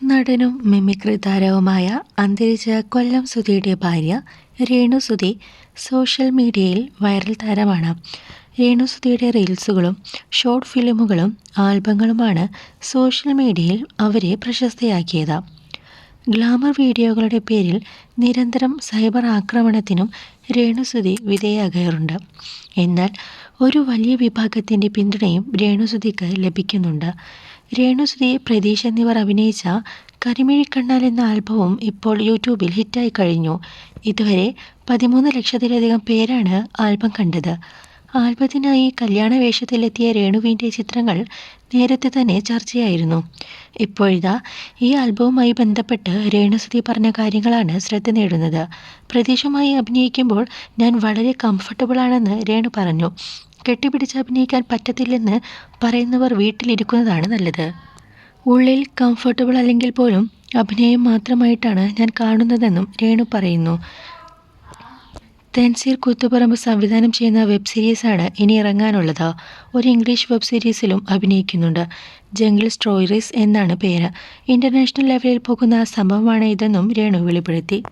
നടനും മിമിക്രി താരവുമായ അന്തരിച്ച കൊല്ലം സുധിയുടെ ഭാര്യ രേണു സുധി സോഷ്യൽ മീഡിയയിൽ വൈറൽ താരമാണ്. രേണു സുധിയുടെ റീൽസുകളും ഷോർട്ട് ഫിലിമുകളും ആൽബങ്ങളുമാണ് സോഷ്യൽ മീഡിയയിൽ അവരെ പ്രശസ്തയാക്കിയത്. ഗ്ലാമർ വീഡിയോകളുടെ പേരിൽ നിരന്തരം സൈബർ ആക്രമണത്തിനും രേണുസുതി വിധേയാകാറുണ്ട് എന്നാൽ ഒരു വലിയ വിഭാഗത്തിന്റെ പിന്തുണയും രേണുസുതിക്ക് ലഭിക്കുന്നുണ്ട്. രേണുസുതി പ്രതീഷ് എന്നിവർ അഭിനയിച്ച കരിമിഴിക്കണ്ണാൽ എന്ന ആൽബവും ഇപ്പോൾ യൂട്യൂബിൽ ഹിറ്റായി കഴിഞ്ഞു. ഇതുവരെ പതിമൂന്ന് ലക്ഷത്തിലധികം പേരാണ് ആൽബം കണ്ടത്. ആൽബത്തിനായി കല്യാണ വേഷത്തിലെത്തിയ രേണുവിന്റെ ചിത്രങ്ങൾ നേരത്തെ തന്നെ ചർച്ചയായിരുന്നു. ഇപ്പോഴിതാ ഈ ആൽബവുമായി ബന്ധപ്പെട്ട് രേണുസുതി പറഞ്ഞ കാര്യങ്ങളാണ് ശ്രദ്ധ നേടുന്നത്. പ്രതീക്ഷമായി അഭിനയിക്കുമ്പോൾ ഞാൻ വളരെ കംഫർട്ടബിൾ ആണെന്ന് രേണു പറഞ്ഞു. കെട്ടിപ്പിടിച്ച് അഭിനയിക്കാൻ പറ്റത്തില്ലെന്ന് പറയുന്നവർ വീട്ടിലിരിക്കുന്നതാണ് നല്ലത്. ഉള്ളിൽ കംഫർട്ടബിൾ അല്ലെങ്കിൽ പോലും അഭിനയം മാത്രമായിട്ടാണ് ഞാൻ കാണുന്നതെന്നും രേണു പറയുന്നു. തെൻസീർ കൂത്തുപറമ്പ് സംവിധാനം ചെയ്യുന്ന വെബ് സീരീസാണ് ഇനി ഇറങ്ങാനുള്ളത്. ഒരു ഇംഗ്ലീഷ് വെബ് സീരീസിലും അഭിനയിക്കുന്നുണ്ട്. ജംഗിൾ സ്റ്റോറീസ് എന്നാണ് പേര്. ഇന്റർനാഷണൽ ലെവലിൽ പോകുന്ന സംഭവമാണ് ഇതെന്നും രേണു വെളിപ്പെടുത്തി.